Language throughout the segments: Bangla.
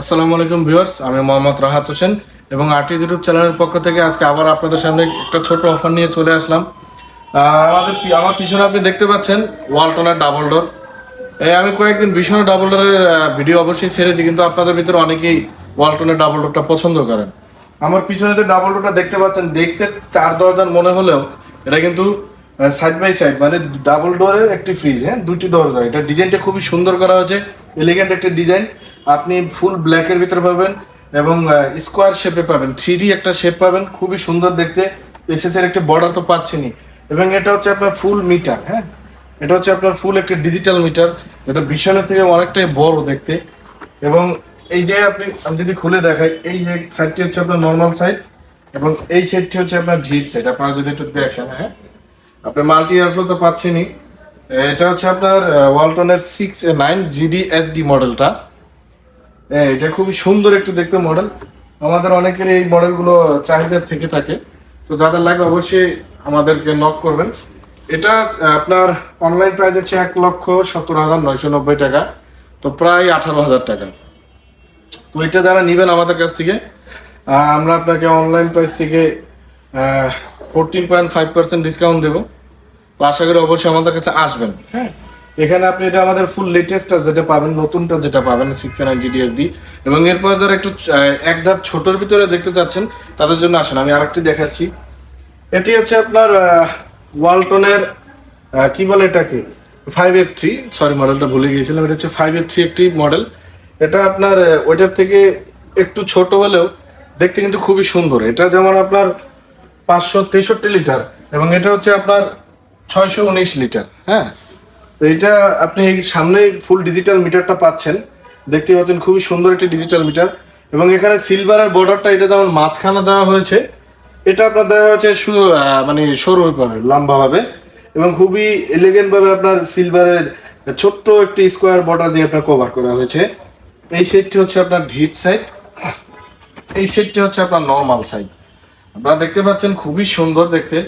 আসসালামু আলাইকুম ভিউয়ার্স, আমি মোহাম্মদ রাহাত হোসেন এবং আরটি ইউটিউব চ্যানেলের পক্ষ থেকে আজকে আবার আপনাদের সামনে একটা ছোট অফার নিয়ে চলে আসলাম। আমাদের আমার পিছনে আপনি দেখতে পাচ্ছেন ওয়ালটনের ডাবল ডোর। আমি কয়েকদিন ভীষণ ডাবল ডোরের ভিডিও অবশ্যই ছেড়েছি, কিন্তু আপনাদের ভিতরে অনেকেই ওয়ালটনের ডাবল ডোরটা পছন্দ করেন। আমার পিছনে যে ডাবল ডোরটা দেখতে পাচ্ছেন, দেখতে চার দরজার মনে হলেও এটা কিন্তু সাইড বাই সাইড মানে ডাবল ডোরের একটি ফ্রিজ হ্যাঁ দুটি দরজা। এটা ডিজাইনটা খুবই সুন্দর করা হয়েছে। এলিগেন্ট একটা ডিজাইন আপনি ফুল ব্ল্যাকের ভিতরে পাবেন এবং স্কোয়ার শেপে পাবেন। থ্রি একটা শেপ পাবেন, খুবই সুন্দর দেখতে। এসএস এর একটা বর্ডার তো পাচ্ছেনই। এবং এটা হচ্ছে আপনার ফুল মিটার হ্যাঁ? এটা হচ্ছে আপনার ফুল একটা ডিজিটাল মিটার যেটা ভীষণের থেকে অনেকটাই বড় দেখতে। এবং এই যে আপনি, আমি যদি খুলে দেখাই, এই যে সাইডটি হচ্ছে আপনার নর্মাল সাইড এবং এই সাইডটি হচ্ছে আপনার ডিপ সাইড আপনারা যদি একটু দেখেন হ্যাঁ? আপনি মাল্টি এয়ারফ্লো তো পাচ্ছেনই। এটা হচ্ছে আপনার ওয়ালটনের সিক্স নাইন জিডি এসডি মডেলটা হ্যাঁ, এটা খুবই সুন্দর একটু দেখতে মডেল আমাদের অনেকের এই মডেলগুলো চাহিদা থেকে থাকে। তো যাদের লাগে অবশ্যই আমাদেরকে নক করবেন। এটা আপনার অনলাইন প্রাইস হচ্ছে এক লক্ষ সত্তর হাজার নয়শো নব্বই টাকা। তো প্রায় আঠারো হাজার টাকা। তো এটা যারা নেবেন আমাদের কাছ থেকে আমরা আপনাকে অনলাইন প্রাইস থেকে fourteen point five percent discount দেবো। আশা করি অবশ্যই আমাদের কাছে আসবেন। হ্যাঁ? এখানে আপনি এটা আমাদের ফুল লেটেস্টটা যেটা পাবেন, নতুনটা যেটা পাবেন সিক্স নাইন জিডিএসডি এবং এরপর যারা একটু এক ধাপ ছোটোর ভিতরে দেখতে চাচ্ছেন, তাদের জন্য আসেন, আমি আরেকটি দেখাচ্ছি। এটি হচ্ছে আপনার ওয়ালটনের কি বলে এটাকে? ফাইভ এফ থ্রি সরি মডেলটা ভুলে গিয়েছিলাম, এটা হচ্ছে ফাইভ এফ থ্রি একটি মডেল এটা আপনার ওইটার থেকে একটু ছোট হলেও দেখতে কিন্তু খুবই সুন্দর। এটা যেমন আপনার পাঁচশো তেষট্টি লিটার, এবং এটা হচ্ছে আপনার ছয়শো উনিশ লিটার হ্যাঁ? তো এটা আপনি সামনে ফুল ডিজিটাল মিটারটা পাচ্ছেন। দেখতে পাচ্ছেন খুবই সুন্দর একটি ডিজিটাল মিটার এবং এখানে সিলভারের বর্ডারটা এটা যেমন মাঝখানে দেওয়া হয়েছে, এটা আপনার দেওয়া হয়েছে মানে সরু ভাবে লম্বাভাবে। এবং খুবই এলিগেন্ট ভাবে আপনার সিলভারের ছোট্ট একটি স্কোয়ার বর্ডার দিয়ে আপনার কভার করা হয়েছে। এই সেটটি হচ্ছে আপনার ডিপ সাইড এই সেটটি হচ্ছে আপনার নর্মাল সাইড আপনারা দেখতে পাচ্ছেন খুবই সুন্দর দেখতে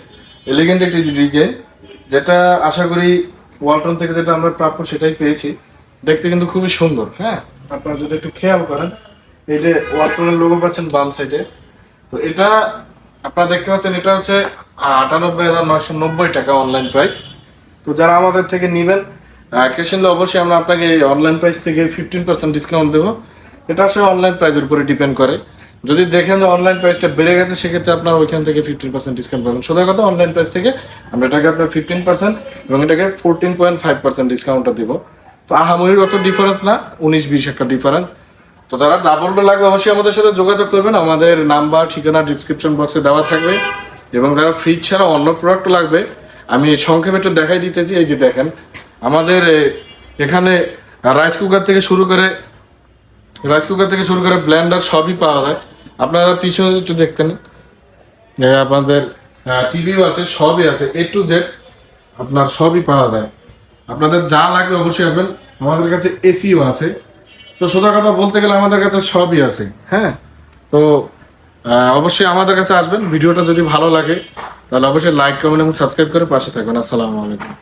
এলিগেন্ট একটি ডিজাইন যেটা আশা করি ওয়ালটন থেকে যেটা আমরা প্রাপ্য সেটাই পেয়েছি। দেখতে কিন্তু খুবই সুন্দর হ্যাঁ? আপনারা যদি একটু খেয়াল করেন, এই যে ওয়ালটনের লোগো পাচ্ছেন বাম সাইডে তো এটা আপনারা দেখতে পাচ্ছেন, এটা হচ্ছে আটানব্বই হাজার নয়শো নব্বই টাকা অনলাইন প্রাইস তো যারা আমাদের থেকে নেবেন ক্যাশ নিলে অবশ্যই আমরা আপনাকে এই অনলাইন প্রাইস থেকে ফিফটিন পার্সেন্ট ডিসকাউন্ট দেবো। এটা আসলে অনলাইন প্রাইসের উপরে ডিপেন্ড করে। যদি দেখেন যে অনলাইন প্রাইসটা বেড়ে গেছে, সেক্ষেত্রে আপনার ওইখান থেকে ফিফটিন পার্সেন্ট ডিসকাউন্ট পাবেন। সোজা কথা অনলাইন প্রাইস থেকে আমরা এটাকে আপনার ফিফটিন পার্সেন্ট এবং এটাকে ফোরটিন পয়েন্ট ফাইভ পার্সেন্ট ডিসকাউন্টটা দিব। তো আহামরির অত ডিফারেন্স না উনিশ বিশ একটা ডিফারেন্স তো যারা ডাবল ডোর লাগবে, অবশ্যই আমাদের সাথে যোগাযোগ করবেন। আমাদের নাম্বার, ঠিকানা ডিসক্রিপশন বক্সে দেওয়া থাকবে। এবং যারা ফ্রিজ ছাড়া অন্য প্রোডাক্ট লাগবে, আমি সংক্ষেপে একটু দেখাই দিতেছি। এই যে দেখেন, আমাদের এখানে রাইস কুকার থেকে শুরু করে রাইস কুকার থেকে শুরু করে ব্লেন্ডার সবই পাওয়া যায়। আপনারা পিছনে একটু দেখতেন। আপনাদের টিভিও আছে সবই আছে এ টু জেড আপনার সবই পাওয়া যায়। আপনাদের যা লাগবে অবশ্যই আসবেন। আমাদের কাছে এসিও আছে। তো সোজা কথা বলতে গেলে আমাদের কাছে সবই আছে। হ্যাঁ। তো অবশ্যই আমাদের কাছে আসবেন। ভিডিওটা যদি ভালো লাগে তাহলে অবশ্যই লাইক কমেন্ট এবং সাবস্ক্রাইব করে পাশে থাকবেন। আসসালামু আলাইকুম।